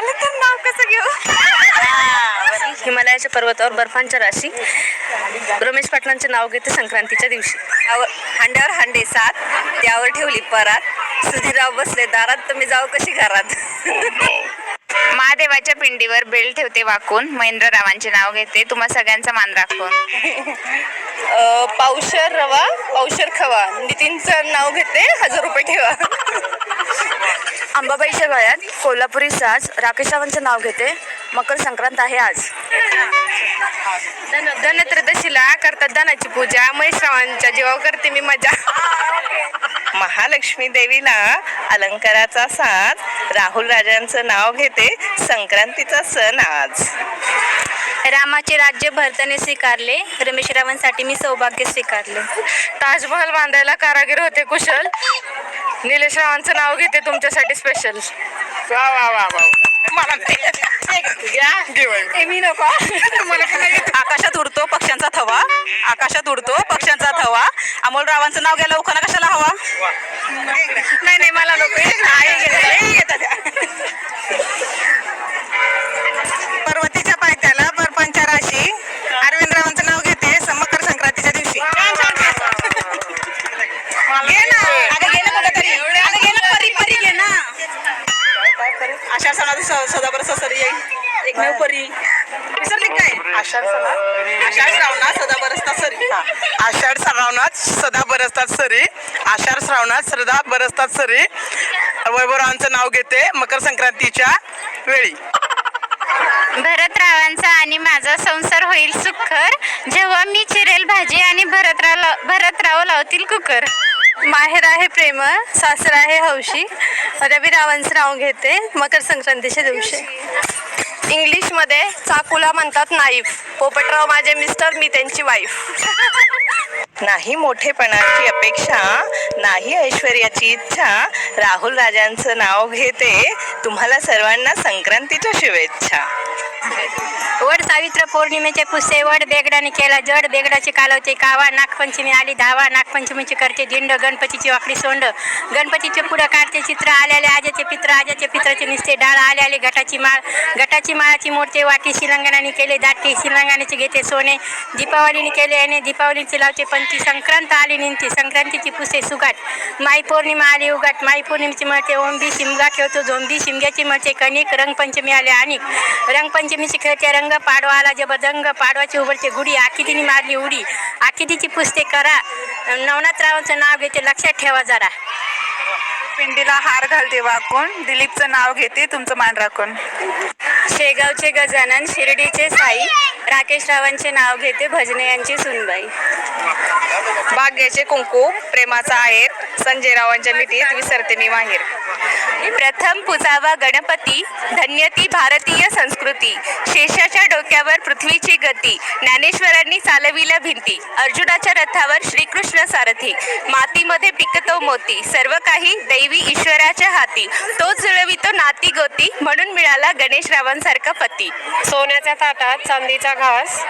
आलं तर नाव कसं घेऊ? हिमालयाच्या पर्वतावर बर्फांच्या राशी. रमेश पाटलांचे नाव घेते संक्रांतीच्या दिवशी. हांड्यावर हांडे सात त्यावर ठेवली परात. सुधीरराव बसले दारात तुम्ही जाऊ कशी घरात? महादेवाच्या पिंडीवर बेल ठेवते वाकून. महेंद्ररावांचे नाव घेते. तुम्हा सगळ्यांचा मान राखून पावशर रवा पावशर खवा. नितीनचं नाव घेते. हजार रुपये ठेवा. अंबाबाईच्या गळ्यात कोल्हापुरी साज राकेश रावांचे नाव घेते. मकर संक्रांत आहे आज. धनत्रयोदशीला करतात दानाची पूजा. महेशरावांच्या जीवावर करते मी मजा. महालक्ष्मी देवीला अलंकाराचा साज राहुल राजांचं नाव घेते. संक्रांतीचा सण आज. रामाचे राज्य भरताने स्वीकारले. रमेश रावांसाठी मी सौभाग्य स्वीकारले. ताजमहल बांधायला कारागीर होते कुशल. निलेश रावांचं नाव घेते तुमच्यासाठी स्पेशल वा वा वा वा. मला मी नको. आकाशात उडतो पक्ष्यांचा थवा. आकाशात उडतो पक्ष्यांचा थवा. अमोल रावांचं नाव घ्यायला उखाना कशाला हवा? नाही नाही मला नको. पर्वतीच्या पायथ्याला बर्फांच्या राशी. अरविंद रावांचं नाव घेते मकर संक्रांतीच्या दिवशी. आषाढ सणाचा सदाबर ससरी येईल. एकमेव परी. विसरली काय? आषाढ श्रावणात सदा बरसता सरी आषाढ श्रावणात सदा बरसतात सरी आषाढ श्रावणात सदा बरसतात सरी वैभवरावांचं नाव घेते मकर संक्रांतीच्या वेळी. भरतरावांचा आणि माझा संसार होईल सुखर जेव्हा मी चिरेल भाजी आणि भरतराव भरतराव लावतील कुकर. माहेर आहे प्रेम सासर आहे हौशी. रवीरावांचं नाव घेते मकर संक्रांतीच्या दिवशी. इंग्लिशमध्ये चाकूला म्हणतात नाईफ. पोपटराव माझे मिस्टर मी त्यांची वाईफ नाही मोठेपणाची अपेक्षा नाही ऐश्वर्याची इच्छा राहुल राजांचं नाव घेते. तुम्हाला सर्वांना संक्रांतीच्या शुभेच्छा. वड सावित्र पौर्णिमेचे पुसे वड बेगडाने केला जड बेगडाचे कालवते कावा नागपंचमी आली धावा नागपंचमीची करते झिंड गणपतीची वाकडी सोंड. गणपतीचे पुढं काढते चित्र आल्याले आजाचे पित्र आजाचे पित्राचे निसते डाळ आले आले घटाची माळ. घटाची माळाची मोडते वाटी शिलंगणाने केले दाटी शिलंगणाचे घेते सोने. दीपावलीने केले आणि दीपावलीचे लावते पंथी संक्रांत आली निंती संक्रांतीची पुसे सुगाट. माई पौर्णिमा आली उगाट. माई पौर्णिमेची मळते ओंबी शिमगा खेळतो झोंबी शिमग्याची मळते कणिक रंगपंचमी आले आणि रंगपंचमीची खेळते रंग पाडवा आला जबरदंग पाडवाची उघडते गुढी आखितीने मारली उडी. आखितीची पुसते करा. नवनाथरावांचं नाव घेते लक्षात ठेवा जरा. पिंडीला हार घालते वाकून दिलीपचं नाव घेते तुमचं मान राखून. शेगावचे गजानन शिर्डीचे साई राकेश रावांचे नाव घेते भजने यांची सुनबाई. भाग्याचे कुंकू प्रेमाचा आहेर संजय रावांच्या मिठीत विसरते मी माहेर. प्रथम पुजावा गणपती धन्य ती भारतीय संस्कृती शेषाच्या डोक्यावर पृथ्वीची गती ज्ञानेश्वरांनी चालविल्या भिंती अर्जुनाच्या रथावर श्रीकृष्ण सारथी मातीमध्ये पिकतो मोती सर्व काही दैवी ईश्वराच्या हाती तोच जुळवितो नाती गोती म्हणून मिळाला गणेश रावांसारखा पती. सोन्याच्या ताटात चांदीचा घास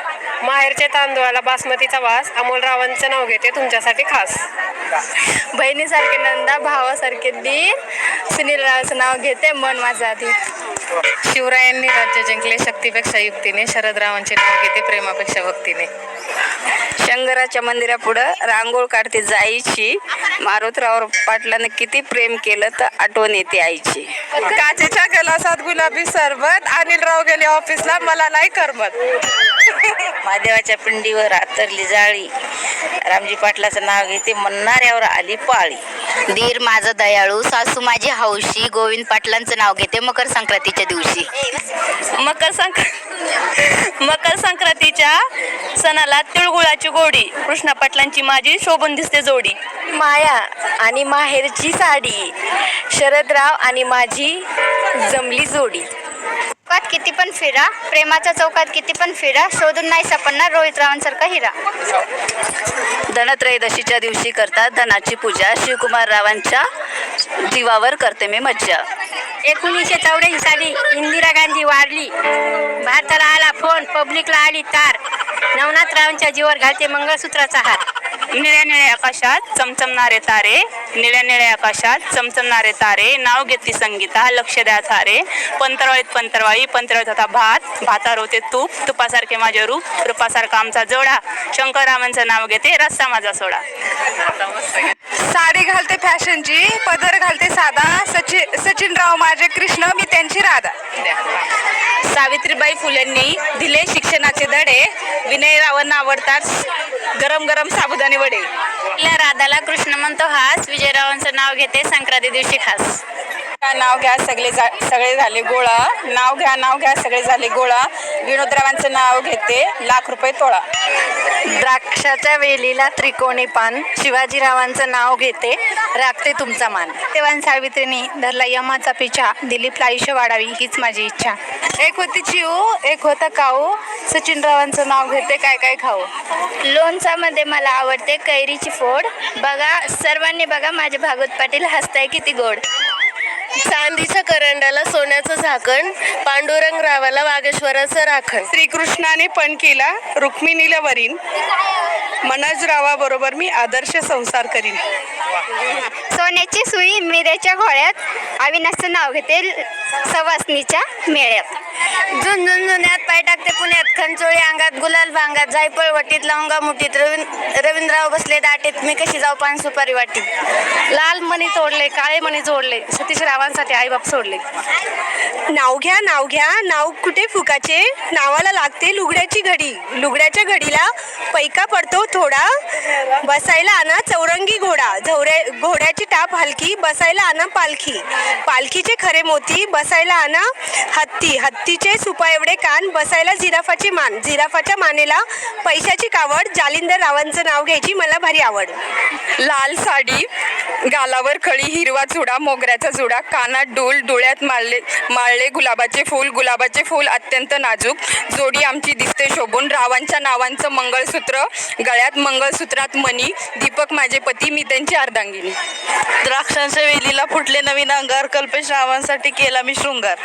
माहेरच्या तांदूळाला बासमतीचा वास अमोल रावांचं नाव घेते तुमच्यासाठी खास. बहिणीसारखे नंदा भावासारखे दीर सुनील रावांचं नाव घेते मन माझा आधी. शिवरायांनी राज्य जिंकले शक्तीपेक्षा युक्तीने शरदरावांचे नाव घेते प्रेमापेक्षा भक्तीने. शंकराच्या मंदिरापुढं रांगोळ काढते जायची मारुतराव पाटलानं किती प्रेम केलं तर आठवण येते आईची. काचेच्या गलासात गुलाबी सरबत अनिलराव गेले ऑफिसला मला नाही करमत. महादेवाच्या पिंडीवर आतरली जाळी. रामजी पाटलाचं नाव घेते म्हणणाऱ्यावर आली पाळी. दीर माझं दयाळू सासू माझी हौशी गोविंद पाटलांचं नाव घेते मकर संक्रांतीच्या दिवशी. मकर संक्र मकर संक्रांतीच्या सणाला तिळगुळाची गोडी कृष्णा पाटलांची माझी शोभून दिसते जोडी. माया आणि माहेरची साडी शरदराव आणि माझी जमली जोडी. चौकात किती पण फिरा प्रेमाच्या चौकात किती पण फिरा शोधून नाही सापडणार रोहित रावांसारखा हिरा धनत्रयोदशीच्या दिवशी करतात धनाची पूजा शिवकुमार रावांच्या जीवावर करते मी मज्जा. एकोणीसशे चौऱ्याऐंशी साली इंदिरा गांधी वारली. भारताला आला फोन पब्लिकला आली तार. नवनाथ रावांच्या जीवावर घालते मंगळसूत्राचा हार. निळ्या निळ्या आकाशात चमचमणारे तारे निळ्या निळ्या आकाशात चमचमणारे तारे. नाव घेतली संगीता लक्ष द्या थारे पंतरवाळीत पंतरवाळी पंतरवाळीत होता भात. भाता होते तूप. तुपासारखे माझे रूप. रूपासारखा आमचा जोडा. शंकररावांचं नाव घेते रस्ता माझा सोडा. साडी घालते फॅशनची पदर घालते साधा. सचिन सचिनराव माझे कृष्ण मी त्यांची राधा. सावित्रीबाई फुलेंनी दिले शिक्षणाचे धडे. विनयरावांना आवडतात. गरम गरम साबुदाणे वडे. आपल्या राधाला कृष्ण म्हणतो हास विजयरावांचं नाव घेते संक्रांती दिवशी खास. नाव घ्या सगळे जा सगळे झाले गोळा. नाव घ्या नाव घ्या सगळे झाले गोळा. विनोदरावांचं नाव घेते लाख रुपये तोळा. द्राक्षाच्या वेलीला त्रिकोणी पान शिवाजीरावांचं नाव घेते राखते तुमचा मान. तेव्हा सावित्रीने धरला यमाचा पिछा दिलीपला आयुष्य वाढावी हीच माझी इच्छा. एक होती चिऊ एक होता काऊ. सचिनरावांचं नाव घेते काय काय खाऊ? लोणचामध्ये मला आवडते कैरीची फोड. बघा सर्वांनी बघा माझे भागवत पाटील हसताय किती गोड. चांदीच्या करंडाला सोन्याचं झाकण पांडुरंग रावाला वागेश्वराचं राखण. श्रीकृष्णाने पण केला रुक्मिणीला वरीन. मनोजरावाबरोबर मी आदर्श संसार करीन. सोन्याची सुई मिरेच्या घोळ्यात अविनाशचं नाव घेते सवासनीच्या मेळ्यात. झुंझुन जुन्यात पाय टाकते पुण्यात. खंचोळी अंगात गुलाल भांगात जायपळ वटीत लवंगा मुठीत रवींद्र रवींद्रराव बसले दाटीत. मी कशी जाऊ पान सुपारी वाटीत? लाल मणी तोडले काळे मणी जोडले सतीश रावांसाठी आईबाप सोडले. नाव घ्या नाव घ्या. नाव कुठे फुकाचे? नावाला लागते लुगड्याची घडी. लुगड्याच्या घडीला पैका पडतो थोडा. बसायला आणा चौरंगी घोडा. झौरे पायाची टाप हलकी बसायला आणा पालखी. पालखीचे खरे मोती बसायला आणा हत्ती. हत्तीचे सुपा एवढे कान बसायला जिराफाची मान. जिराफाच्या मानेला पैशाची कावड जालिंदर रावांचं नाव घ्यायची मला भारी आवड. लाल साडी गालावर खळी हिरवा चुडा मोगऱ्याचा जुडा कानात डोल डोळ्यात माळले माळले गुलाबाचे फूल. गुलाबाचे फूल अत्यंत नाजूक. जोडी आमची दिसते शोभून. रावांच्या नावांचं मंगळसूत्र गळ्यात मंगळसूत्रात मणी. दीपक माझे पती मी त्यांची अर्धांगिनी. द्राक्षांच्या वेलीला फुटले नवीन अंगार कल्पेश रावांसाठी केला मी शृंगार.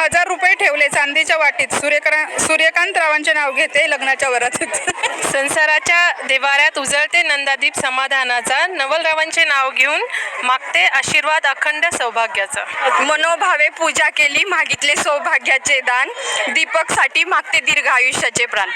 हजार रुपये ठेवले चांदीच्या वाटीत. सूर्यकरा सूर्यकांत रावांचे नाव घेते लग्नाच्या वरातीत संसाराच्या देवाऱ्यात उजळते नंदादीप समाधानाचा. नवलरावांचे नाव घेऊन मागते आशीर्वाद अखंड सौभाग्याचा. मनोभावे पूजा केली मागितले सौभाग्याचे दान. दीपकसाठी मागते दीर्घ आयुष्याचे प्राण.